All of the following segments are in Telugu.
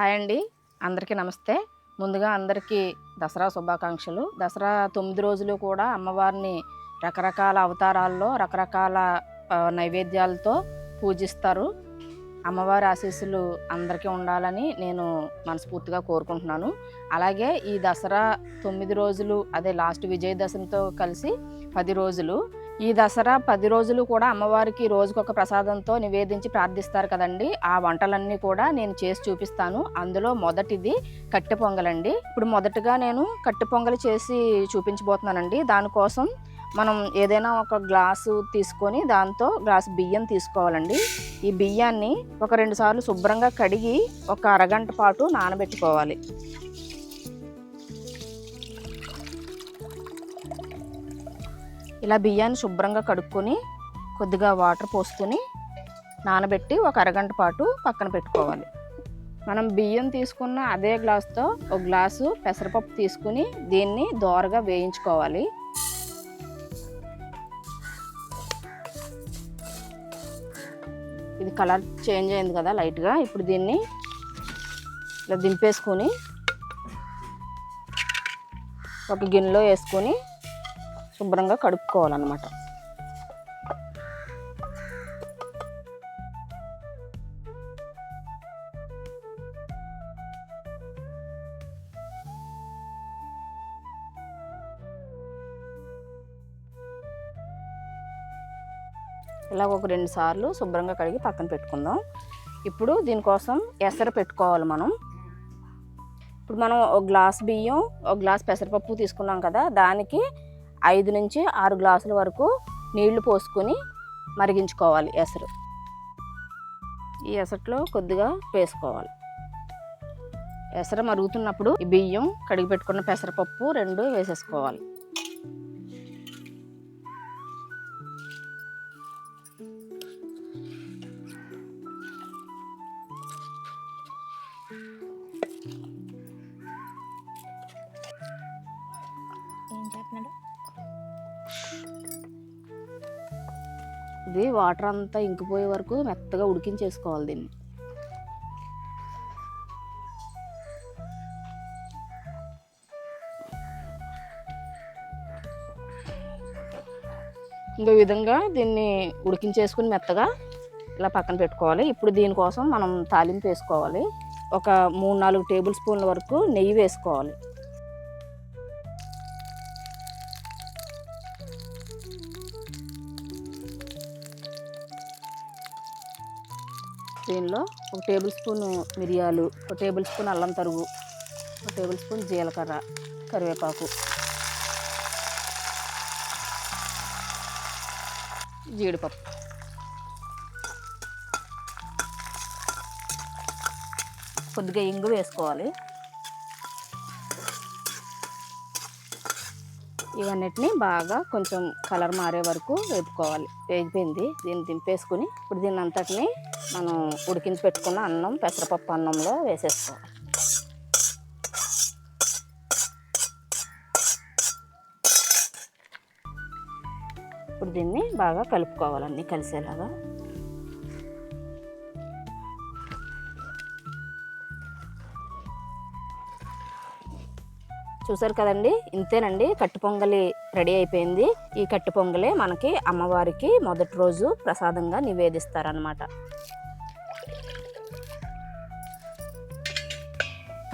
హాయ్ అండి. అందరికీ నమస్తే. ముందుగా అందరికీ దసరా శుభాకాంక్షలు. దసరా తొమ్మిది రోజులు కూడా అమ్మవారిని రకరకాల అవతారాల్లో రకరకాల నైవేద్యాలతో పూజిస్తారు. అమ్మవారి ఆశీస్సులు అందరికీ ఉండాలని నేను మనస్ఫూర్తిగా కోరుకుంటున్నాను. అలాగే ఈ దసరా తొమ్మిది రోజులు అదే లాస్ట్ విజయదశమితో కలిసి పది రోజులు ఈ దసరా పది రోజులు కూడా అమ్మవారికి రోజుకొక ప్రసాదంతో నివేదించి ప్రార్థిస్తారు కదండి. ఆ వంటలన్నీ కూడా నేను చేసి చూపిస్తాను. అందులో మొదటిది కట్టె పొంగలండి. ఇప్పుడు మొదటగా నేను కట్టె పొంగలి చేసి చూపించబోతున్నానండి. దానికోసం మనం ఏదైనా ఒక గ్లాసు తీసుకొని దాంతో గ్లాస్ బియ్యం తీసుకోవాలండి. ఈ బియ్యాన్ని ఒక రెండు సార్లు శుభ్రంగా కడిగి ఒక అరగంట పాటు నానబెట్టుకోవాలి. ఇలా బియ్యాన్ని శుభ్రంగా కడుక్కొని కొద్దిగా వాటర్ పోసుకొని నానబెట్టి ఒక అరగంట పాటు పక్కన పెట్టుకోవాలి. మనం బియ్యం తీసుకున్న అదే గ్లాస్తో ఒక గ్లాసు పెసరపప్పు తీసుకుని దీన్ని దోరగా వేయించుకోవాలి. ఇది కలర్ చేంజ్ అయింది కదా లైట్గా ఇప్పుడు దీన్ని ఇలా దింపేసుకొని ఒక గిన్నెలో వేసుకొని శుభ్రంగా కడుక్కోవాలన్నమాట. ఇలా ఒక రెండు సార్లు శుభ్రంగా కడిగి పక్కన పెట్టుకుందాం. ఇప్పుడు దీనికోసం ఎసరు పెట్టుకోవాలి మనం. ఇప్పుడు మనం ఒక గ్లాస్ బియ్యం ఒక గ్లాస్ పెసరపప్పు తీసుకున్నాం కదా దానికి ఐదు నుంచి ఆరు గ్లాసుల వరకు నీళ్ళు పోసుకొని మరిగించుకోవాలి ఎసరు. ఈ ఎసట్లో కొద్దిగా వేసుకోవాలి. ఎసర మరుగుతున్నప్పుడు ఈ బియ్యం కడిగి పెట్టుకున్న పెసరపప్పు రెండు వేసేసుకోవాలి. వాటర్ అంతా ఇంకిపోయే వరకు మెత్తగా ఉడికించేసుకోవాలి దీన్ని. ఇంకో విధంగా దీన్ని ఉడికించేసుకుని మెత్తగా ఇలా పక్కన పెట్టుకోవాలి. ఇప్పుడు దీనికోసం మనం తాలింపు వేసుకోవాలి. ఒక మూడు నాలుగు టేబుల్ స్పూన్ల వరకు నెయ్యి వేసుకోవాలి. దీనిలో ఒక టేబుల్ స్పూన్ మిరియాలు ఒక టేబుల్ స్పూన్ అల్లం తరుగు ఒక టేబుల్ స్పూన్ జీలకర్ర కరివేపాకు. జీడిపప్పు. కొద్దిగా ఇంగు వేసుకోవాలి. ఇవన్నిటిని బాగా కొంచెం కలర్ మారే వరకు వేపుకోవాలి. వేగిపోయింది. దీన్ని దింపేసుకుని ఇప్పుడు దీన్ని అంతటిని మనం ఉడికించి పెట్టుకున్న అన్నం పెసరపప్పు అన్నంలో వేసేసుకోవాలి. ఇప్పుడు దీన్ని బాగా కలుపుకోవాలండి కలిసేలాగా. చూసారు కదండి? ఇంతేనండి. కట్టు పొంగలి రెడీ అయిపోయింది. ఈ కట్టు పొంగలే మనకి అమ్మవారికి మొదటి రోజు ప్రసాదంగా నివేదిస్తారనమాట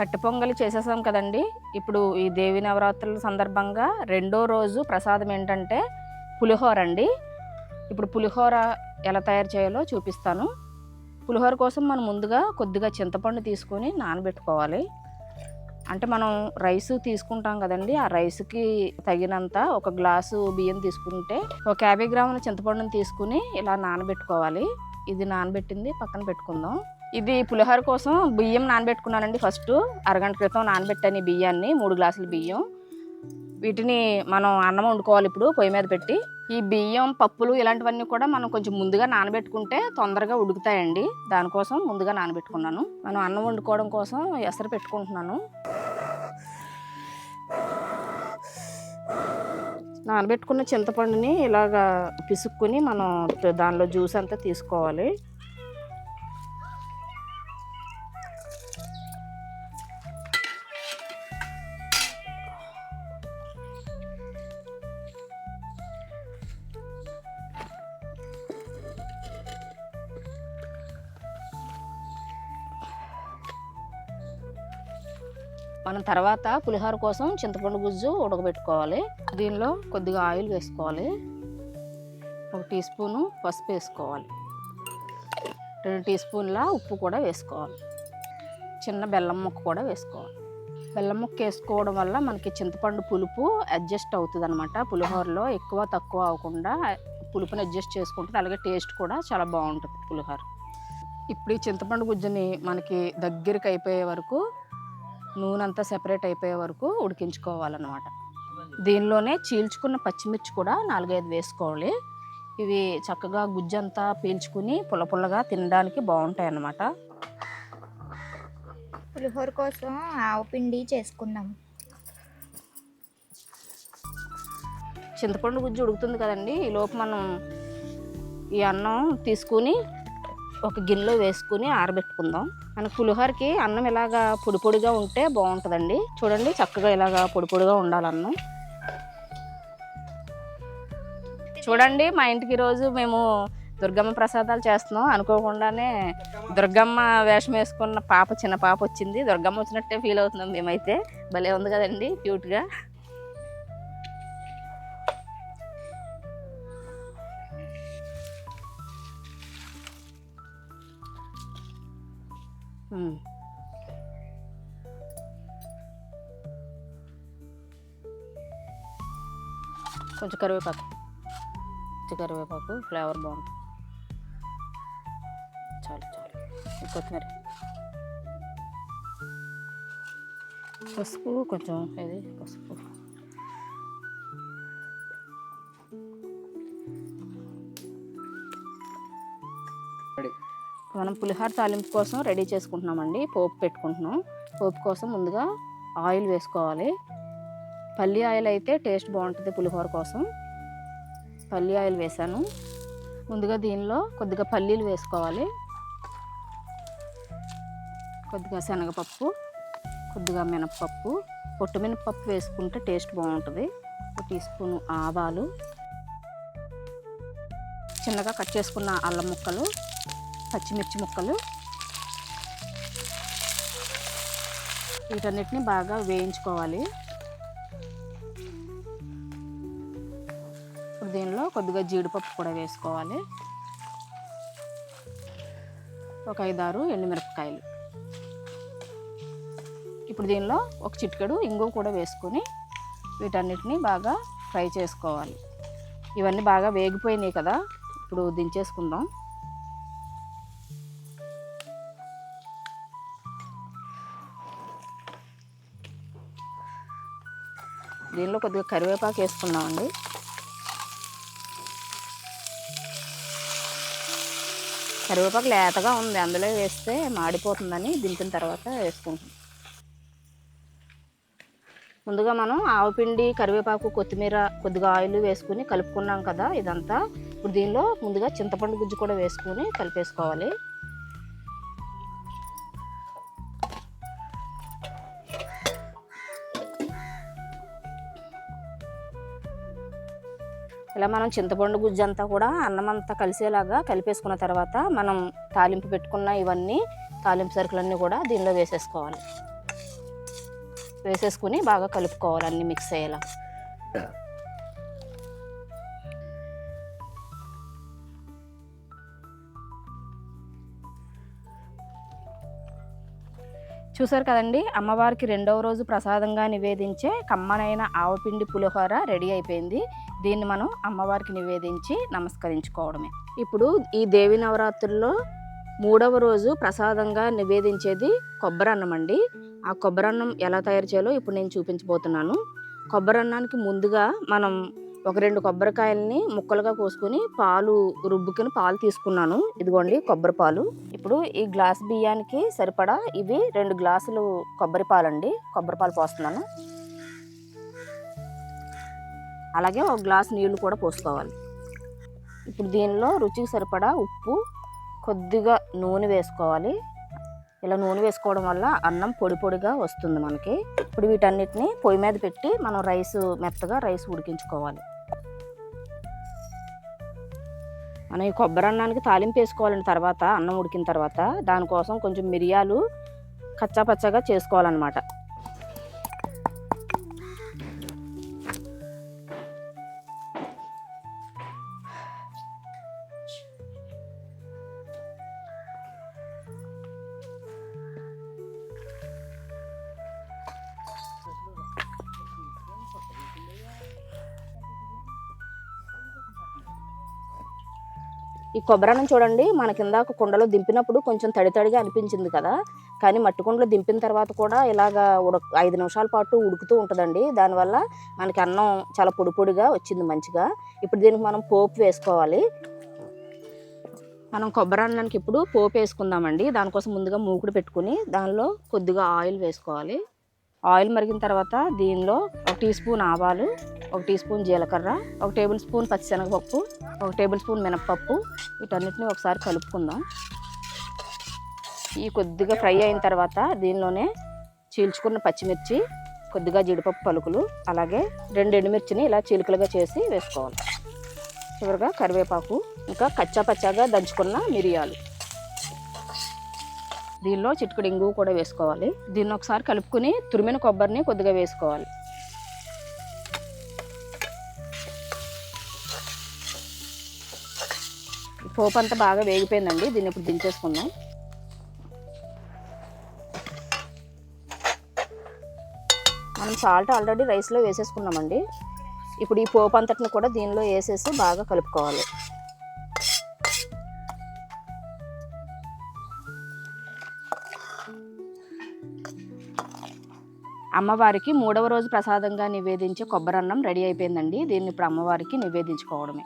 కట్టు పొంగలి చేసేసాం కదండి. ఇప్పుడు ఈ దేవి నవరాత్రుల సందర్భంగా రెండో రోజు ప్రసాదం ఏంటంటే పులిహోర అండి. ఇప్పుడు పులిహోర ఎలా తయారు చేయాలో చూపిస్తాను. పులిహోర కోసం మనం ముందుగా కొద్దిగా చింతపండు తీసుకొని నానబెట్టుకోవాలి. అంటే మనం రైస్ తీసుకుంటాం కదండి. ఆ రైస్కి తగినంత ఒక గ్లాసు బియ్యం తీసుకుంటే ఒక యాభై గ్రాముల చింతపండుని తీసుకుని ఇలా నానబెట్టుకోవాలి. ఇది నానబెట్టింది పక్కన పెట్టుకుందాం. ఇది పులిహోర కోసం బియ్యం నానబెట్టుకున్నానండి ఫస్ట్. అరగంట క్రితం నానబెట్టాను ఈ బియ్యాన్ని మూడు గ్లాసుల బియ్యం. వీటిని మనం అన్నం వండుకోవాలి ఇప్పుడు పొయ్యి మీద పెట్టి. ఈ బియ్యం పప్పులు ఇలాంటివన్నీ కూడా మనం కొంచెం ముందుగా నానబెట్టుకుంటే తొందరగా ఉడుకుతాయండి. దానికోసం ముందుగా నానబెట్టుకున్నాను. మనం అన్నం వండుకోవడం కోసం ఎసరు పెట్టుకుంటున్నాను. నానబెట్టుకున్న చింతపండుని ఇలాగా పిసుక్కుని మనం దానిలో జ్యూస్ అంతా తీసుకోవాలి. తర్వాత పులిహోర కోసం చింతపండు గుజ్జు ఉడకబెట్టుకోవాలి. దీనిలో కొద్దిగా ఆయిల్ వేసుకోవాలి. ఒక టీ స్పూను పసుపు వేసుకోవాలి. రెండు టీ స్పూన్ల ఉప్పు కూడా వేసుకోవాలి. చిన్న బెల్లం ముక్క కూడా వేసుకోవాలి. బెల్లం ముక్క వేసుకోవడం వల్ల మనకి చింతపండు పులుపు అడ్జస్ట్ అవుతుంది అనమాట పులిహోరలో ఎక్కువ తక్కువ అవ్వకుండా పులుపుని అడ్జస్ట్ చేసుకుంటుంది అలాగే టేస్ట్ కూడా చాలా బాగుంటుంది పులిహోర. ఇప్పుడు ఈ చింతపండు గుజ్జుని మనకి దగ్గరికి అయిపోయే వరకు నూనె అంతా సెపరేట్ అయిపోయే వరకు ఉడికించుకోవాలన్నమాట. దీనిలోనే చీల్చుకున్న పచ్చిమిర్చి కూడా నాలుగైదు వేసుకోవాలి. ఇవి చక్కగా గుజ్జంతా పీల్చుకుని పుల్ల పుల్లగా తినడానికి బాగుంటాయి అన్నమాట పులిహోర కోసం ఆవు పిండి చేసుకుందాం. చింతపండు గుజ్జు ఉడుకుతుంది కదండి. ఈ లోపు మనం ఈ అన్నం తీసుకుని ఒక గిన్నెలో వేసుకుని ఆరబెట్టుకుందాం. మన పులిహోరకి అన్నం ఇలాగా పొడి పొడిగా ఉంటే బాగుంటుందండి. చూడండి చక్కగా ఇలాగా పొడి పొడిగా ఉండాలి అన్నం. చూడండి మా ఇంటికి ఈరోజు మేము దుర్గమ్మ ప్రసాదాలు చేస్తున్నాం. అనుకోకుండానే దుర్గమ్మ వేషం వేసుకున్న పాప చిన్న పాప వచ్చింది. దుర్గమ్మ వచ్చినట్టే ఫీల్ అవుతున్నాం మేమైతే. భలే ఉంది కదండి క్యూట్గా. కొంచెం కరివేపాకు కొంచెం కరివేపాకు ఫ్లేవర్ బాగుంటుంది చాలు చాలు ఈ కొత్తిమీర పసుపు కొంచెం ఇది పసుపు మనం పులిహోర తాలింపు కోసం రెడీ చేసుకుంటున్నామండి. పోపు పెట్టుకుంటున్నాం. పోపు కోసం ముందుగా ఆయిల్ వేసుకోవాలి. పల్లి ఆయిల్ అయితే టేస్ట్ బాగుంటుంది పులిహోర కోసం. పల్లి ఆయిల్ వేసాను. ముందుగా దీనిలో కొద్దిగా పల్లీలు వేసుకోవాలి. కొద్దిగా శనగపప్పు కొద్దిగా మినప్పప్పు. పొట్టు మినపప్పు వేసుకుంటే టేస్ట్ బాగుంటుంది. ఒక టీ స్పూన్ ఆవాలు. చిన్నగా కట్ చేసుకున్న అల్లం ముక్కలు. పచ్చిమిర్చి ముక్కలు. వీటన్నిటిని బాగా వేయించుకోవాలి. ఇప్పుడు దీనిలో కొద్దిగా జీడిపప్పు కూడా వేసుకోవాలి. ఒక ఐదారు ఎండుమిరపకాయలు. ఇప్పుడు దీనిలో ఒక చిటికెడు ఇంగు కూడా వేసుకొని వీటన్నిటిని బాగా ఫ్రై చేసుకోవాలి. ఇవన్నీ బాగా వేగిపోయినాయి కదా ఇప్పుడు దించేసుకుందాం. దీనిలో కొద్దిగా కరివేపాకు వేసుకున్నామండి కరివేపాకు లేతగా ఉంది అందులో వేస్తే మాడిపోతుందని దింపిన తర్వాత వేసుకుంటాం ముందుగా మనం ఆవపిండి కరివేపాకు కొత్తిమీర కొద్దిగా ఆయిల్ వేసుకుని కలుపుకున్నాం కదా ఇదంతా. ఇప్పుడు దీనిలో ముందుగా చింతపండు గుజ్జు కూడా వేసుకుని కలిపేసుకోవాలి. ఇలా మనం చింతపండు గుజ్జు అంతా కూడా అన్నం అంతా కలిసేలాగా కలిపేసుకున్న తర్వాత మనం తాలింపు పెట్టుకున్న ఇవన్నీ తాలింపు సరుకులన్నీ కూడా దీనిలో వేసేసుకోవాలి. వేసేసుకుని బాగా కలుపుకోవాలి అన్ని మిక్స్ అయ్యేలా. చూసారు కదండి అమ్మవారికి రెండవ రోజు ప్రసాదంగా నివేదించే కమ్మనైన ఆవపిండి పులిహోర రెడీ అయిపోయింది. దీన్ని మనం అమ్మవారికి నివేదించి నమస్కరించుకోవడమే. ఇప్పుడు ఈ దేవి నవరాత్రుల్లో మూడవ రోజు ప్రసాదంగా నివేదించేది కొబ్బరి అన్నం అండి. ఆ కొబ్బరి అన్నం ఎలా తయారు చేయాలో ఇప్పుడు నేను చూపించబోతున్నాను. కొబ్బరి అన్నానికి ముందుగా మనం ఒక రెండు కొబ్బరికాయలని ముక్కలుగా కోసుకొని పాలు రుబ్బుకుని పాలు తీసుకున్నాను. ఇదిగోండి కొబ్బరి పాలు. ఇప్పుడు ఈ గ్లాస్ బియ్యానికి సరిపడా ఇవి రెండు గ్లాసులు కొబ్బరి పాలండి. కొబ్బరి పాలు పోస్తున్నాను. అలాగే ఒక గ్లాస్ నీళ్ళు కూడా పోసుకోవాలి. ఇప్పుడు దీనిలో రుచికి సరిపడా ఉప్పు కొద్దిగా నూనె వేసుకోవాలి. ఇలా నూనె వేసుకోవడం వల్ల అన్నం పొడి పొడిగా వస్తుంది మనకి. ఇప్పుడు వీటన్నిటిని పొయ్యి మీద పెట్టి మనం రైస్ మెత్తగా రైస్ ఉడికించుకోవాలి. మనం ఈ కొబ్బరి అన్నానికి తాలింపు వేసుకోవాలండి తర్వాత అన్నం ఉడికిన తర్వాత. దానికోసం కొంచెం మిరియాలు కచ్చా పచ్చగా చేసుకోవాలన్నమాట. కొబ్బరన్నం చూడండి మన కింద ఒక కుండలో దింపినప్పుడు కొంచెం తడి తడిగా అనిపించింది కదా. కానీ మట్టి కుండలో దింపిన తర్వాత కూడా ఇలాగా ఉడక ఐదు నిమిషాల పాటు ఉడుకుతూ ఉంటుందండి. దానివల్ల మనకి అన్నం చాలా పొడి పొడిగా వచ్చింది మంచిగా. ఇప్పుడు దీనికి మనం పోపు వేసుకోవాలి. మనం కొబ్బరి అన్నానికి ఇప్పుడు పోపు వేసుకుందామండి. దానికోసం ముందుగా మూకుడు పెట్టుకుని దానిలో కొద్దిగా ఆయిల్ వేసుకోవాలి. ఆయిల్ మరిగిన తర్వాత దీనిలో ఒక టీ స్పూన్ ఆవాలు ఒక టీ స్పూన్ జీలకర్ర ఒక టేబుల్ స్పూన్ పచ్చిశనగపప్పు ఒక టేబుల్ స్పూన్ మినప్పప్పు వీటన్నిటిని ఒకసారి కలుపుకుందాం. ఈ కొద్దిగా ఫ్రై అయిన తర్వాత దీనిలోనే చీల్చుకున్న పచ్చిమిర్చి కొద్దిగా జీడిపప్పు పలుకులు అలాగే రెండు ఎండుమిర్చిని ఇలా చీలికలుగా చేసి వేసుకోవాలి. చివరిగా కరివేపాకు ఇంకా కచ్చా పచ్చాగా దంచుకున్న మిరియాలు. దీనిలో చిటికెడు ఇంగువ కూడా వేసుకోవాలి. దీన్ని ఒకసారి కలుపుకుని తురిమిన కొబ్బరిని కొద్దిగా వేసుకోవాలి. పోపు అంతా బాగా వేగిపోయిందండి. దీన్ని ఇప్పుడు దించేసుకుందాం. మనం సాల్ట్ ఆల్రెడీ రైస్లో వేసేసుకున్నామండి. ఇప్పుడు ఈ పోపు అంతటిని కూడా దీనిలో వేసేసి బాగా కలుపుకోవాలి. అమ్మవారికి మూడవ రోజు ప్రసాదంగా నివేదించే కొబ్బరన్నం రెడీ అయిపోయిందండి. దీన్ని ఇప్పుడు అమ్మవారికి నివేదించుకోవడమే.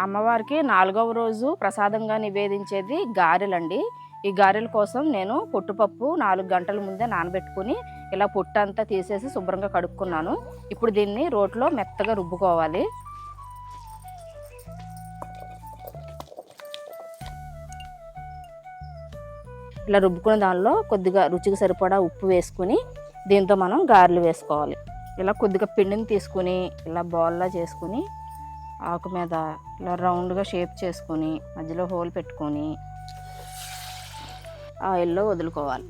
అమ్మవారికి నాలుగవ రోజు ప్రసాదంగా నివేదించేది గారెలండి. ఈ గారెల కోసం నేను పొట్టుపప్పు నాలుగు గంటల ముందే నానబెట్టుకుని ఇలా పొట్టు అంతా తీసేసి శుభ్రంగా కడుక్కున్నాను. ఇప్పుడు దీన్ని రోట్లో మెత్తగా రుబ్బుకోవాలి. ఇలా రుబ్బుకున్న దానిలో కొద్దిగా రుచికి సరిపడా ఉప్పు వేసుకుని దీంతో మనం గారెలు వేసుకోవాలి. ఇలా కొద్దిగా పిండిని తీసుకుని ఇలా బాల్లా చేసుకుని ఆకు మీద ఇలా రౌండ్గా షేప్ చేసుకొని మధ్యలో హోల్ పెట్టుకొని ఆయిల్లో వదులుకోవాలి.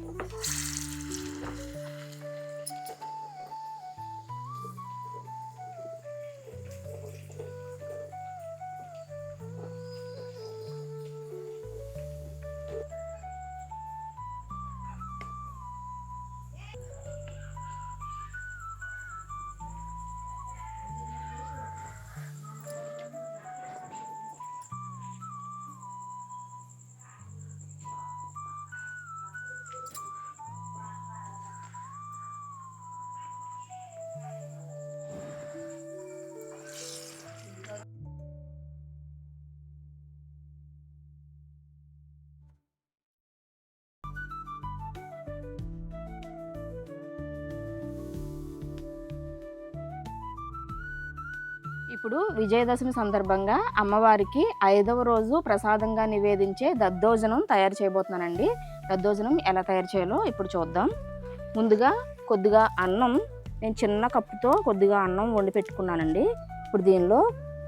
ఇప్పుడు విజయదశమి సందర్భంగా అమ్మవారికి ఐదవ రోజు ప్రసాదంగా నివేదించే దద్దోజనం తయారు చేయబోతున్నానండి. దద్దోజనం ఎలా తయారు చేయాలో ఇప్పుడు చూద్దాం. ముందుగా కొద్దిగా అన్నం నేను చిన్న కప్పుతో కొద్దిగా అన్నం వండి పెట్టుకున్నానండి. ఇప్పుడు దీనిలో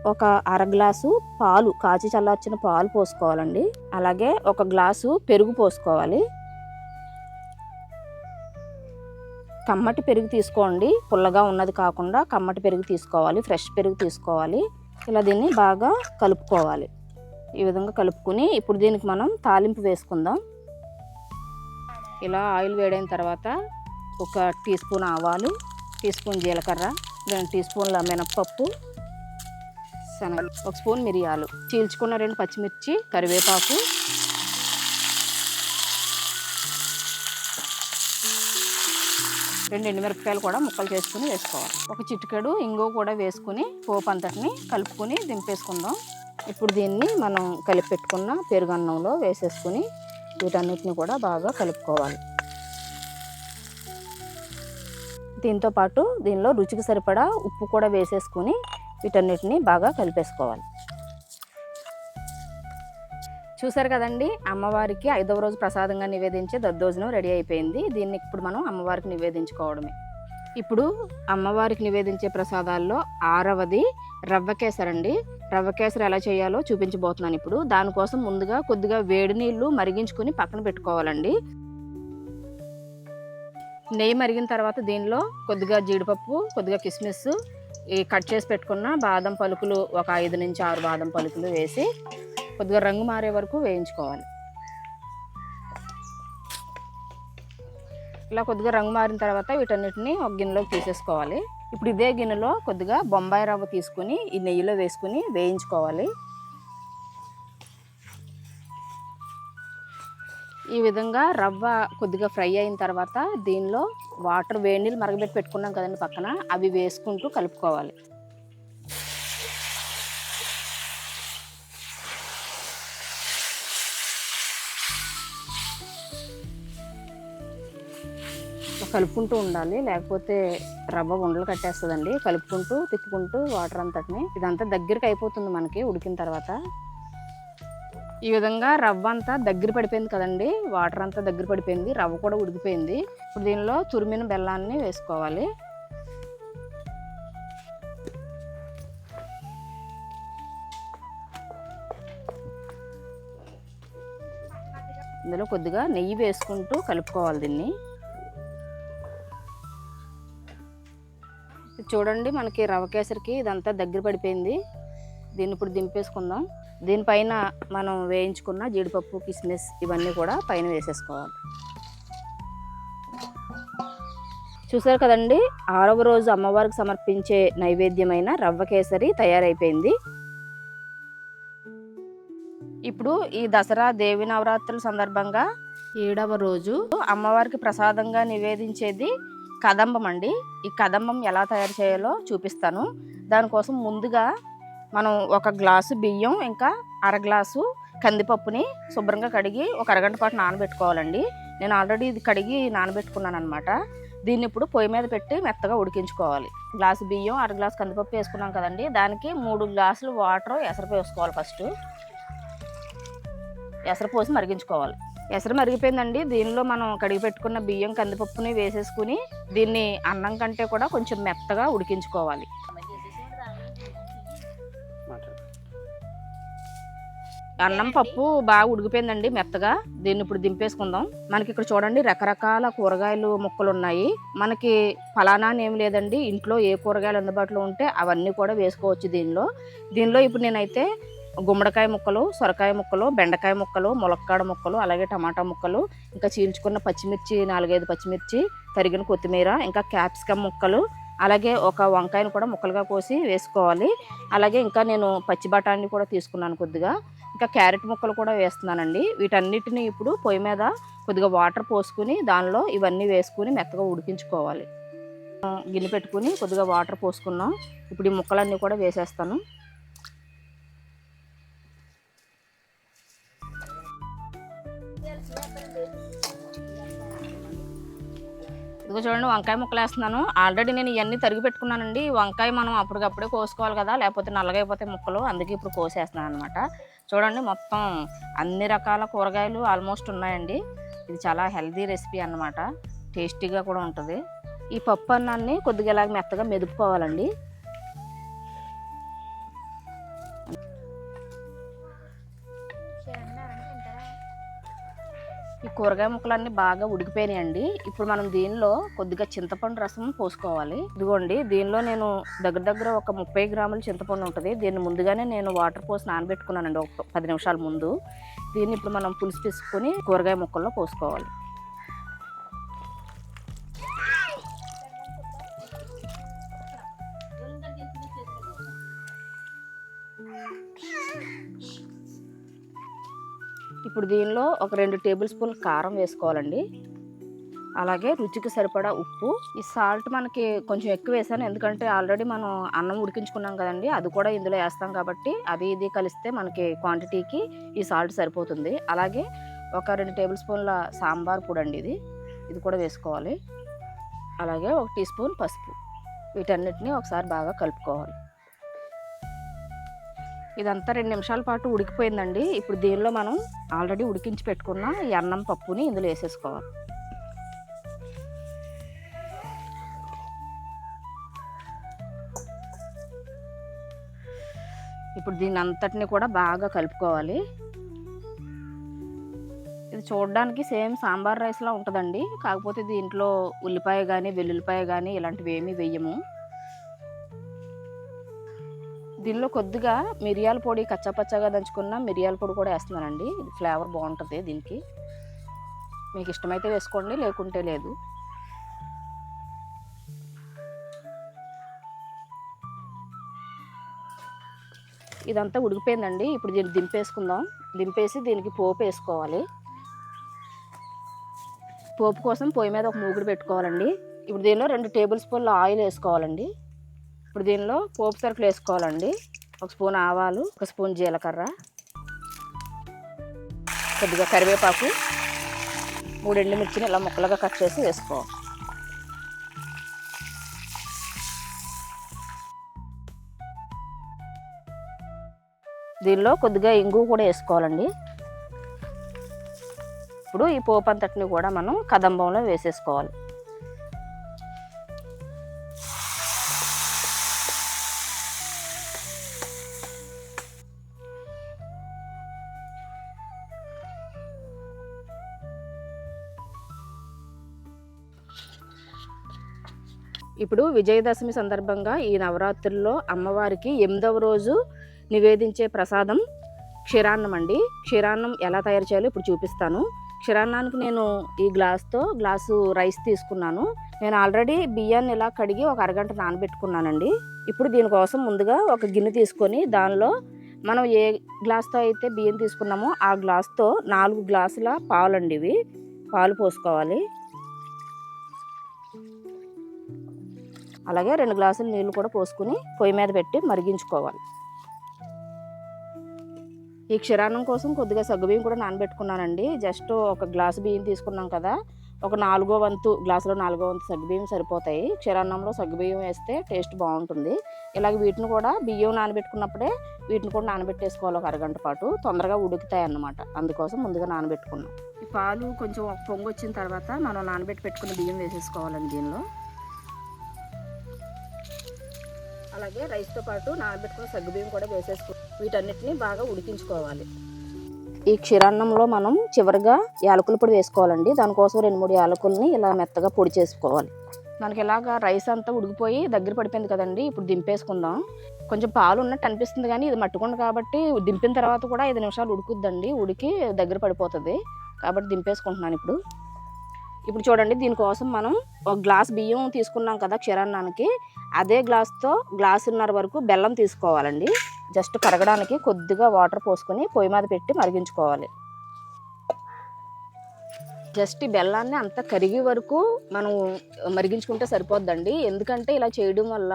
ఒక అర గ్లాసు పాలు కాచి చల్లార్చిన పాలు పోసుకోవాలండి. అలాగే ఒక గ్లాసు పెరుగు పోసుకోవాలి. కమ్మటి పెరుగు తీసుకోండి. పుల్లగా ఉన్నది కాకుండా కమ్మటి పెరుగు తీసుకోవాలి. ఫ్రెష్ పెరుగు తీసుకోవాలి. ఇలా దీన్ని బాగా కలుపుకోవాలి. ఈ విధంగా కలుపుకుని ఇప్పుడు దీనికి మనం తాలింపు వేసుకుందాం. ఇలా ఆయిల్ వేడైన తర్వాత ఒక టీ స్పూన్ ఆవాలు టీ స్పూన్ జీలకర్ర రెండు టీ స్పూన్ల మినప్పప్పు శనగ ఒక స్పూన్ మిరియాలు చీల్చుకున్న రెండు పచ్చిమిర్చి కరివేపాకు రెండు ఎండుమిరపకాయలు కూడా ముక్కలు చేసుకుని వేసుకోవాలి. ఒక చిటికెడు ఇంగువ కూడా వేసుకుని పోపు అంతటిని కలుపుకొని దింపేసుకుందాం. ఇప్పుడు దీన్ని మనం కలిపి పెట్టుకున్న పెరుగన్నంలో వేసేసుకుని వీటన్నిటిని కూడా బాగా కలుపుకోవాలి. దీంతో పాటు దీనిలో రుచికి సరిపడా ఉప్పు కూడా వేసేసుకుని వీటన్నిటిని బాగా కలిపేసుకోవాలి. చూసారు కదండి? అమ్మవారికి ఐదవ రోజు ప్రసాదంగా నివేదించే దద్దోజనం రెడీ అయిపోయింది. దీన్ని ఇప్పుడు మనం అమ్మవారికి నివేదించుకోవడమే. ఇప్పుడు అమ్మవారికి నివేదించే ప్రసాదాల్లో ఆరవది రవ్వ కేసరండి. అండి రవ్వ కేసరి ఎలా చేయాలో చూపించబోతున్నాను ఇప్పుడు. దానికోసం ముందుగా కొద్దిగా వేడి నీళ్ళు మరిగించుకుని పక్కన పెట్టుకోవాలండి. నెయ్యి మరిగిన తర్వాత దీనిలో కొద్దిగా జీడిపప్పు కొద్దిగా కిస్మిస్ ఈ కట్ చేసి పెట్టుకున్న బాదం పలుకులు ఒక ఐదు నుంచి ఆరు బాదం పలుకులు వేసి కొద్దిగా రంగు మారే వరకు వేయించుకోవాలి. ఇలా కొద్దిగా రంగు మారిన తర్వాత వీటన్నిటిని ఒక గిన్నెలోకి తీసేసుకోవాలి. ఇప్పుడు ఇదే గిన్నెలో కొద్దిగా బొంబాయి రవ్వ తీసుకుని ఈ నెయ్యిలో వేసుకుని వేయించుకోవాలి. ఈ విధంగా రవ్వ కొద్దిగా ఫ్రై అయిన తర్వాత దీనిలో వాటర్ వేడి నీళ్ళు మరగబెట్టి పెట్టుకున్నాం కదండి పక్కన అవి వేసుకుంటూ కలుపుకోవాలి. కలుపుకుంటూ ఉండాలి. లేకపోతే రవ్వ ఉండలు కట్టేస్తుందండి. కలుపుకుంటూ తిప్పుకుంటూ వాటర్ అంతటిని ఇదంతా దగ్గరికి అయిపోతుంది మనకి ఉడికిన తర్వాత. ఈ విధంగా రవ్వ అంతా దగ్గర పడిపోయింది కదండి. వాటర్ అంతా దగ్గర పడిపోయింది. రవ్వ కూడా ఉడికిపోయింది. ఇప్పుడు దీనిలో తురిమిన బెల్లాన్ని వేసుకోవాలి. ఇందులో కొద్దిగా నెయ్యి వేసుకుంటూ కలుపుకోవాలి దీన్ని. చూడండి మనకి రవ కేసరికి ఇదంతా దగ్గర పడిపోయింది. దీన్ని ఇప్పుడు దింపేసుకుందాం. దీనిపైన మనం వేయించుకున్న జీడిపప్పు కిస్మిస్ ఇవన్నీ కూడా పైన వేసేసుకోవాలి. చూసారు కదండి? ఆరవ రోజు అమ్మవారికి సమర్పించే నైవేద్యమైన రవ్వ కేసరి తయారైపోయింది. ఇప్పుడు ఈ దసరా దేవి నవరాత్రుల సందర్భంగా ఏడవ రోజు అమ్మవారికి ప్రసాదంగా నివేదించేది కదంబం అండి ఈ కదంబం ఎలా తయారు చేయాలో చూపిస్తాను. దానికోసం ముందుగా మనం ఒక గ్లాసు బియ్యం ఇంకా అర గ్లాసు కందిపప్పుని శుభ్రంగా కడిగి ఒక అరగంట పాటు నానబెట్టుకోవాలండి. నేను ఆల్రెడీ ఇది కడిగి నానబెట్టుకున్నాను అనమాట దీన్ని ఇప్పుడు పొయ్యి మీద పెట్టి మెత్తగా ఉడికించుకోవాలి. గ్లాసు బియ్యం అర గ్లాసు కందిపప్పు వేసుకున్నాం కదండి. దానికి మూడు గ్లాసులు వాటర్ ఎసరు ఫస్ట్. ఎసరు పోసి మరిగించుకోవాలి. ఎసరు మరిగిపోయిందండి. దీనిలో మనం కడిగి పెట్టుకున్న బియ్యం కందిపప్పుని వేసేసుకుని దీన్ని అన్నం కంటే కూడా కొంచెం మెత్తగా ఉడికించుకోవాలి. అన్నం పప్పు బాగా ఉడికిపోయిందండి మెత్తగా. దీన్ని ఇప్పుడు దింపేసుకుందాం. మనకి ఇక్కడ చూడండి రకరకాల కూరగాయలు ముక్కలు ఉన్నాయి. మనకి ఫలానా అని ఏం లేదండి. ఇంట్లో ఏ కూరగాయలు అందుబాటులో ఉంటే అవన్నీ కూడా వేసుకోవచ్చు దీనిలో. దీనిలో ఇప్పుడు నేనైతే గుమ్మడికాయ ముక్కలు సొరకాయ ముక్కలు బెండకాయ ముక్కలు ములక్కాడ ముక్కలు అలాగే టమాటా ముక్కలు ఇంకా చీల్చుకున్న పచ్చిమిర్చి నాలుగైదు పచ్చిమిర్చి తరిగిన కొత్తిమీర ఇంకా క్యాప్సికమ్ ముక్కలు అలాగే ఒక వంకాయను కూడా ముక్కలుగా కోసి వేసుకోవాలి. అలాగే ఇంకా నేను పచ్చి బఠానీ కూడా తీసుకున్నాను కొద్దిగా. ఇంకా క్యారెట్ ముక్కలు కూడా వేస్తున్నానండి. వీటన్నిటిని ఇప్పుడు పొయ్యి మీద కొద్దిగా వాటర్ పోసుకుని దానిలో ఇవన్నీ వేసుకుని మెత్తగా ఉడికించుకోవాలి. గిన్నె పెట్టుకుని కొద్దిగా వాటర్ పోసుకున్నాం. ఇప్పుడు ఈ ముక్కలన్నీ కూడా వేసేస్తాను. ఇదిగో చూడండి వంకాయ ముక్కలు వేస్తున్నాను ఆల్రెడీ నేను ఇవన్నీ తరిగి పెట్టుకున్నానండి. వంకాయ మనం అప్పటికప్పుడే కోసుకోవాలి కదా లేకపోతే నల్లగైపోతే ముక్కలు. అందుకే ఇప్పుడు కోసేస్తున్నాను అనమాట చూడండి మొత్తం అన్ని రకాల కూరగాయలు ఆల్మోస్ట్ ఉన్నాయండి. ఇది చాలా హెల్దీ రెసిపీ అన్నమాట. టేస్టీగా కూడా ఉంటుంది. ఈ పప్పు అన్నాన్ని కొద్దిగా ఇలాగ మెత్తగా మెదుపుకోవాలండి. కూరగాయ ముక్కలన్నీ బాగా ఉడికిపోయినాయండి. ఇప్పుడు మనం దీనిలో కొద్దిగా చింతపండు రసం పోసుకోవాలి. ఇదిగోండి దీనిలో నేను దగ్గర దగ్గర ఒక ముప్పై గ్రాముల చింతపండు ఉంటుంది. దీన్ని ముందుగానే నేను వాటర్ పోసి నానబెట్టుకున్నానండి ఒక పది నిమిషాల ముందు. దీన్ని ఇప్పుడు మనం పులుసు తీసుకొని కూరగాయ ముక్కల్లో పోసుకోవాలి. ఇప్పుడు దీనిలో ఒక రెండు టేబుల్ స్పూన్ కారం వేసుకోవాలండి. అలాగే రుచికి సరిపడా ఉప్పు. ఈ సాల్ట్ మనకి కొంచెం ఎక్కువ వేసాను. ఎందుకంటే ఆల్రెడీ మనం అన్నం ఉడికించుకున్నాం కదండి. అది కూడా ఇందులో వేస్తాం కాబట్టి అది ఇది కలిస్తే మనకి క్వాంటిటీకి ఈ సాల్ట్ సరిపోతుంది. అలాగే ఒక రెండు టేబుల్ స్పూన్ల సాంబార్ పొడి అండి ఇది. ఇది కూడా వేసుకోవాలి. అలాగే ఒక టీ స్పూన్ పసుపు. వీటన్నిటిని ఒకసారి బాగా కలుపుకోవాలి. ఇదంతా రెండు నిమిషాల పాటు ఉడికిపోయిందండి. ఇప్పుడు దీనిలో మనం ఆల్రెడీ ఉడికించి పెట్టుకున్న ఈ అన్నం పప్పుని ఇందులో వేసేసుకోవాలి. ఇప్పుడు దీని అంతటిని కూడా బాగా కలుపుకోవాలి. ఇది చూడడానికి సేమ్ సాంబార్ రైస్లా ఉంటుందండి. కాకపోతే దీంట్లో ఉల్లిపాయ కానీ వెల్లుల్లిపాయ కానీ ఇలాంటివి ఏమీ వెయ్యము దీనిలో కొద్దిగా మిరియాల పొడి కచ్చాపచ్చాగా దంచుకున్న మిరియాల పొడి కూడా వేస్తున్నానండి. ఫ్లేవర్ బాగుంటుంది దీనికి. మీకు ఇష్టమైతే వేసుకోండి లేకుంటే లేదు. ఇదంతా ఉడికిపోయిందండి. ఇప్పుడు దీన్ని దింపేసుకుందాం. దింపేసి దీనికి పోపు వేసుకోవాలి. పోపు కోసం పొయ్యి మీద ఒక మూగుడు పెట్టుకోవాలండి. ఇప్పుడు దీనిలో రెండు టేబుల్ స్పూన్ల ఆయిల్ వేసుకోవాలండి. ఇప్పుడు దీనిలో పోపు సరుకులు వేసుకోవాలండి. ఒక స్పూన్ ఆవాలు ఒక స్పూన్ జీలకర్ర కొద్దిగా కరివేపాకు మూడు ఎండుమిర్చిని ఇలా ముక్కలుగా కట్ చేసి వేసుకోవాలి. దీనిలో కొద్దిగా ఇంగు కూడా వేసుకోవాలండి. ఇప్పుడు ఈ పోపు అంతటిని కూడా మనం కదంబంలో వేసేసుకోవాలి. ఇప్పుడు విజయదశమి సందర్భంగా ఈ నవరాత్రుల్లో అమ్మవారికి ఎనిమిదవ రోజు నివేదించే ప్రసాదం క్షీరాన్నం అండి. క్షీరాన్నం ఎలా తయారు చేయాలో ఇప్పుడు చూపిస్తాను. క్షీరాన్నానికి నేను ఈ గ్లాస్తో గ్లాసు రైస్ తీసుకున్నాను. నేను ఆల్రెడీ బియ్యాన్ని ఇలా కడిగి ఒక అరగంట నానబెట్టుకున్నానండి. ఇప్పుడు దీనికోసం ముందుగా ఒక గిన్నె తీసుకొని దానిలో మనం ఏ గ్లాస్తో అయితే బియ్యం తీసుకున్నామో ఆ గ్లాస్తో నాలుగు గ్లాసుల పాలండి ఇవి. పాలు పోసుకోవాలి. అలాగే రెండు గ్లాసులు నీళ్ళు కూడా పోసుకుని పొయ్యి మీద పెట్టి మరిగించుకోవాలి. ఈ క్షీరాన్నం కోసం కొద్దిగా సగ్గుబియ్యం కూడా నానబెట్టుకున్నానండి. జస్ట్ ఒక గ్లాసు బియ్యం తీసుకున్నాం కదా ఒక నాలుగో వంతు గ్లాసులో నాలుగో వంతు సగ్గుబియ్యం సరిపోతాయి. క్షీరాన్నంలో సగ్గుబియ్యం వేస్తే టేస్ట్ బాగుంటుంది. ఇలాగ వీటిని కూడా బియ్యం నానబెట్టుకున్నప్పుడే వీటిని కూడా నానబెట్టేసుకోవాలి ఒక అరగంట పాటు. తొందరగా ఉడుకుతాయి అన్నమాట అందుకోసం ముందుగా నానబెట్టుకున్నాం. ఈ పాలు కొంచెం పొంగు వచ్చిన తర్వాత మనం నానబెట్టి పెట్టుకున్న బియ్యం వేసేసుకోవాలండి దీనిలో. అలాగే రైస్తో పాటు నానబెట్టుకున్న సగ్గుబియ్యం కూడా వేసేసుకో వీటన్నిటిని బాగా ఉడికించుకోవాలి. ఈ క్షీరాన్నంలో మనం చివరిగా యాలకుల పొడి వేసుకోవాలండి. దానికోసం రెండు మూడు యాలకుల్ని ఇలా మెత్తగా పొడి చేసుకోవాలి. మనకి ఇలాగా రైస్ అంతా ఉడికిపోయి దగ్గర పడిపోయింది కదండి. ఇప్పుడు దింపేసుకుందాం. కొంచెం పాలు ఉన్నట్టు అనిపిస్తుంది కానీ ఇది మట్టుకుండ కాబట్టి దింపిన తర్వాత కూడా ఐదు నిమిషాలు ఉడుకుద్దండి. ఉడికి దగ్గర పడిపోతుంది. కాబట్టి దింపేసుకుంటున్నాను ఇప్పుడు. ఇప్పుడు చూడండి దీనికోసం మనం ఒక గ్లాస్ బియ్యం తీసుకున్నాం కదా క్షీరాన్నానికి. అదే గ్లాస్తో గ్లాసున్నర వరకు బెల్లం తీసుకోవాలండి. జస్ట్ కరగడానికి కొద్దిగా వాటర్ పోసుకొని పొయ్యి మీద పెట్టి మరిగించుకోవాలి. జస్ట్ ఈ బెల్లాన్ని అంత కరిగే వరకు మనం మరిగించుకుంటే సరిపోద్దండి. ఎందుకంటే ఇలా చేయడం వల్ల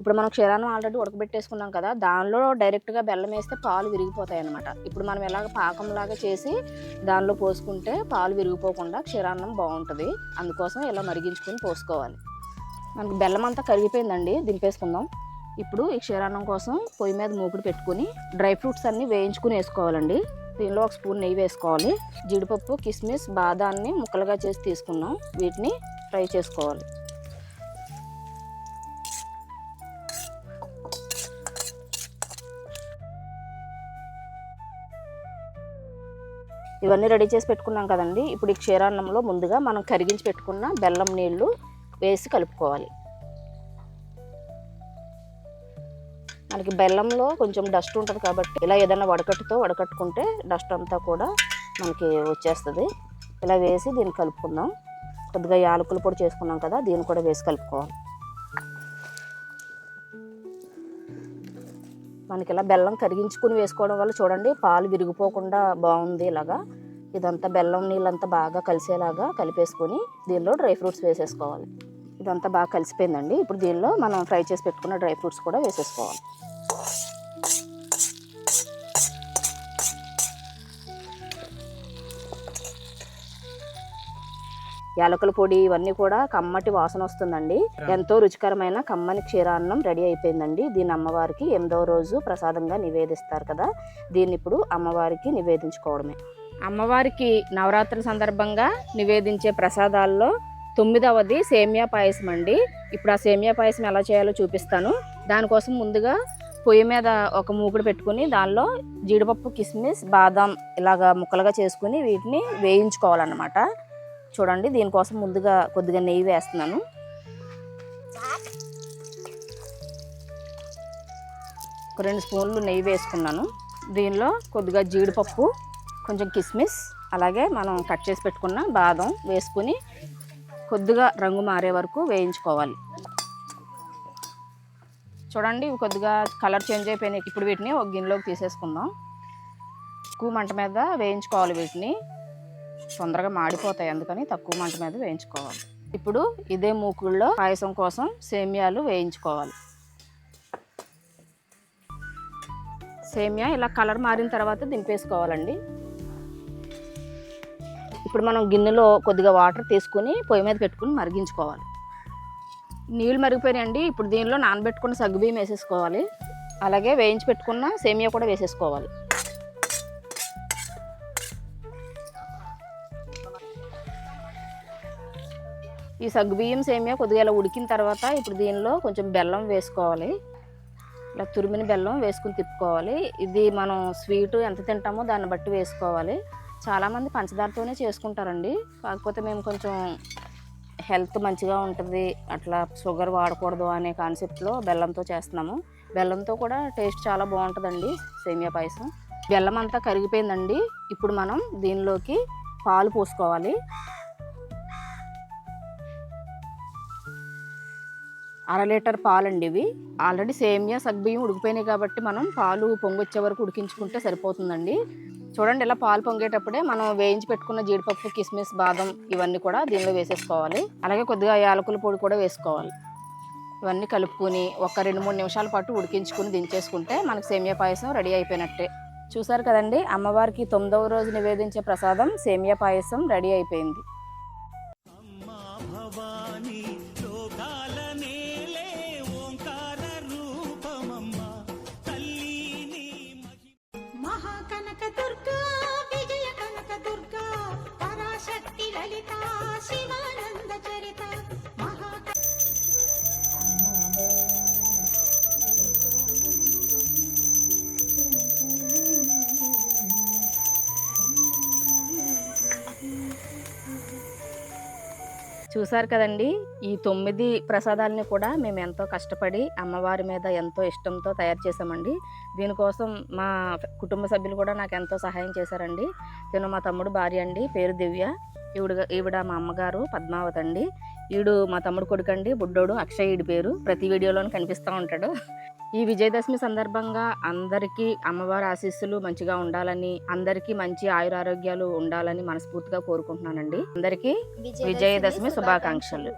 ఇప్పుడు మనం క్షీరాన్ని ఆల్రెడీ ఉడకబెట్టేసుకున్నాం కదా దానిలో డైరెక్ట్గా బెల్లం వేస్తే పాలు విరిగిపోతాయి అనమాట ఇప్పుడు మనం ఎలాగ పాకంలాగా చేసి దానిలో పోసుకుంటే పాలు విరిగిపోకుండా క్షీరాన్నం బాగుంటుంది. అందుకోసం ఇలా మరిగించుకొని పోసుకోవాలి. మనకి బెల్లం అంతా కరిగిపోయిందండి దింపేసుకుందాం. ఇప్పుడు ఈ క్షీరాన్నం కోసం పొయ్యి మీద మూకుడు పెట్టుకుని డ్రై ఫ్రూట్స్ అన్నీ వేయించుకుని వేసుకోవాలండి. దీనిలో ఒక స్పూన్ నెయ్యి వేసుకోవాలి. జీడిపప్పు కిస్మిస్ బాదాన్ని ముక్కలుగా చేసి తీసుకున్నాం. వీటిని ఫ్రై చేసుకోవాలి. ఇవన్నీ రెడీ చేసి పెట్టుకున్నాం కదండి. ఇప్పుడు ఈ క్షీరాన్నంలో ముందుగా మనం కరిగించి పెట్టుకున్న బెల్లం నీళ్ళు వేసి కలుపుకోవాలి. మనకి బెల్లంలో కొంచెం డస్ట్ ఉంటుంది కాబట్టి ఇలా ఏదైనా వడకట్టుతో వడకట్టుకుంటే డస్ట్ అంతా కూడా మనకి వచ్చేస్తుంది. ఇలా వేసి దీన్ని కలుపుకుందాం. కొద్దిగా యాలకుల పొడి చేసుకున్నాం కదా దీన్ని కూడా వేసి కలుపుకోవాలి. మనకి ఇలా బెల్లం కరిగించుకుని వేసుకోవడం వల్ల చూడండి పాలు విరిగిపోకుండా బాగుంది ఇలాగా. ఇదంతా బెల్లం నీళ్ళంతా బాగా కలిసేలాగా కలిపేసుకొని దీనిలో డ్రై ఫ్రూట్స్ వేసేసుకోవాలి. ఇదంతా బాగా కలిసిపోయిందండి. ఇప్పుడు దీనిలో మనం ఫ్రై చేసి పెట్టుకున్న డ్రై ఫ్రూట్స్ కూడా వేసేసుకోవాలి. యాలకుల పొడి ఇవన్నీ కూడా కమ్మటి వాసన వస్తుందండి. ఎంతో రుచికరమైన కమ్మని క్షీరాన్నం రెడీ అయిపోయిందండి. దీన్ని అమ్మవారికి ఎనిమిదవ రోజు ప్రసాదంగా నివేదిస్తారు కదా. దీన్ని ఇప్పుడు అమ్మవారికి నివేదించుకోవడమే. అమ్మవారికి నవరాత్రుల సందర్భంగా నివేదించే ప్రసాదాల్లో తొమ్మిదవది సేమియా పాయసం అండి. ఇప్పుడు ఆ సేమియా పాయసం ఎలా చేయాలో చూపిస్తాను. దానికోసం ముందుగా పొయ్యి మీద ఒక మూకుడు పెట్టుకుని దానిలో జీడిపప్పు కిస్మిస్ బాదం ఇలాగా ముక్కలుగా చేసుకుని వీటిని వేయించుకోవాలన్నమాట. చూడండి దీనికోసం ముందుగా కొద్దిగా నెయ్యి వేస్తున్నాను. ఒక రెండు స్పూన్లు నెయ్యి వేసుకున్నాను. దీనిలో కొద్దిగా జీడిపప్పు కొంచెం కిస్మిస్ అలాగే మనం కట్ చేసి పెట్టుకున్న బాదం వేసుకుని కొద్దిగా రంగు మారే వరకు వేయించుకోవాలి. చూడండి ఇవి కొద్దిగా కలర్ చేంజ్ అయిపోయినాయి. ఇప్పుడు వీటిని ఒక గిన్నెలోకి తీసేసుకుందాం. ఎక్కువ మంట మీద వేయించుకోవాలి వీటిని. తొందరగా మాడిపోతాయి. అందుకని తక్కువ మంట మీద వేయించుకోవాలి. ఇప్పుడు ఇదే మూకుల్లో పాయసం కోసం సేమియాలు వేయించుకోవాలి. సేమియా ఇలా కలర్ మారిన తర్వాత దింపేసుకోవాలండి. ఇప్పుడు మనం గిన్నెలో కొద్దిగా వాటర్ తీసుకుని పొయ్యి మీద పెట్టుకుని మరిగించుకోవాలి. నీళ్ళు మరిగిపోయినాయండి. ఇప్పుడు దీనిలో నానబెట్టుకున్న సగ్గుబియ్యం వేసేసుకోవాలి. అలాగే వేయించి పెట్టుకున్న సేమియా కూడా వేసేసుకోవాలి. ఈ సగ్గుబియ్యం సేమియా కొద్దిగా ఇలా ఉడికిన తర్వాత ఇప్పుడు దీనిలో కొంచెం బెల్లం వేసుకోవాలి. ఇలా తురిమిన బెల్లం వేసుకుని తిప్పుకోవాలి. ఇది మనం స్వీట్ ఎంత తింటామో దాన్ని బట్టి వేసుకోవాలి. చాలామంది పంచదారతోనే చేసుకుంటారండి. కాకపోతే మేము కొంచెం హెల్త్ మంచిగా ఉంటుంది. అట్లా షుగర్ వాడకూడదు అనే కాన్సెప్ట్లో బెల్లంతో చేస్తున్నాము. బెల్లంతో కూడా టేస్ట్ చాలా బాగుంటుందండి సేమియా పాయసం. బెల్లం అంతా కరిగిపోయిందండి. ఇప్పుడు మనం దీనిలోకి పాలు పోసుకోవాలి. అర లీటర్ పాలండి ఇవి. ఆల్రెడీ సేమియా సగ్బియ్యం ఉడికిపోయినాయి కాబట్టి మనం పాలు పొంగొచ్చే వరకు ఉడికించుకుంటే సరిపోతుందండి. చూడండి ఇలా పాలు పొంగేటప్పుడే మనం వేయించి పెట్టుకున్న జీడిపప్పు కిస్మిస్ బాదం ఇవన్నీ కూడా దీనిలో వేసేసుకోవాలి. అలాగే కొద్దిగా యాలకుల పొడి కూడా వేసుకోవాలి. ఇవన్నీ కలుపుకొని ఒక రెండు మూడు నిమిషాల పాటు ఉడికించుకుని దించేసుకుంటే మనకు సేమియా పాయసం రెడీ అయిపోయినట్టే. చూసారు కదండి అమ్మవారికి తొమ్మిదవ రోజు నివేదించే ప్రసాదం సేమియా పాయసం రెడీ అయిపోయింది. చూసారు కదండి. ఈ తొమ్మిది ప్రసాదాలని కూడా మేము ఎంతో కష్టపడి అమ్మవారి మీద ఎంతో ఇష్టంతో తయారు చేసామండి దీనికోసం మా కుటుంబ సభ్యులు కూడా నాకు ఎంతో సహాయం చేశారండి. తిను మా తమ్ముడు భార్య అండి పేరు దివ్య. ఈవిడ ఈవిడ మా అమ్మగారు పద్మావతి అండి. ఈడు మా తమ్ముడు కొడుకండి బుడ్డోడు అక్షయ్ ఈడి పేరు. ప్రతి వీడియోలోనూ కనిపిస్తూ ఉంటాడు. ఈ విజయదశమి సందర్భంగా అందరికీ అమ్మవారి ఆశీస్సులు మంచిగా ఉండాలని అందరికీ మంచి ఆయురారోగ్యాలు ఉండాలని మనస్ఫూర్తిగా కోరుకుంటున్నానండి. అందరికీ విజయదశమి శుభాకాంక్షలు.